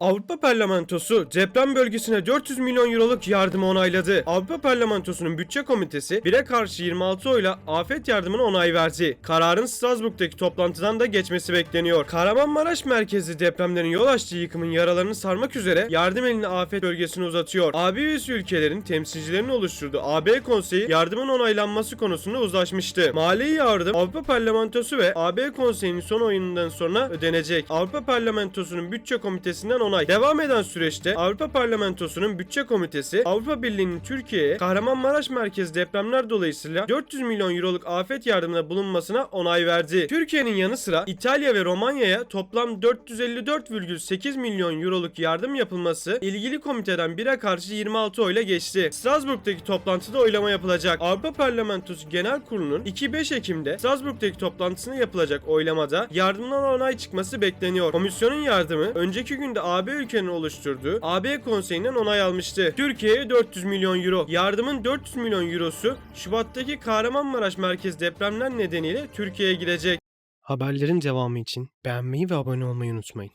Avrupa Parlamentosu deprem bölgesine 400 milyon euroluk yardımı onayladı. Avrupa Parlamentosu'nun bütçe komitesi 1'e karşı 26 oyla afet yardımına onay verdi. Kararın Strasbourg'daki toplantıdan da geçmesi bekleniyor. Kahramanmaraş merkezli depremlerin yol açtığı yıkımın yaralarını sarmak üzere yardım elini afet bölgesine uzatıyor. AB üyesi ülkelerin temsilcilerinin oluşturduğu AB Konseyi yardımın onaylanması konusunda uzlaşmıştı. Mali yardım Avrupa Parlamentosu ve AB Konseyi'nin son oyunundan sonra ödenecek. Avrupa Parlamentosu'nun bütçe komitesinden onay. Devam eden süreçte Avrupa Parlamentosu'nun bütçe komitesi Avrupa Birliği'nin Türkiye'ye Kahramanmaraş merkezi depremler dolayısıyla 400 milyon euroluk afet yardımına bulunmasına onay verdi. Türkiye'nin yanı sıra İtalya ve Romanya'ya toplam 454,8 milyon euroluk yardım yapılması ilgili komiteden 1'e karşı 26 oyla geçti. Strasbourg'daki toplantıda oylama yapılacak. Avrupa Parlamentosu Genel Kurulu'nun 2-5 Ekim'de Strasbourg'daki toplantısında yapılacak oylamada yardımdan onay çıkması bekleniyor. Komisyonun yardımı önceki günde AB ülkenin oluşturduğu AB konseyinden onay almıştı. Türkiye'ye 400 milyon euro. Yardımın 400 milyon eurosu Şubat'taki Kahramanmaraş merkez depremler nedeniyle Türkiye'ye girecek. Haberlerin devamı için beğenmeyi ve abone olmayı unutmayın.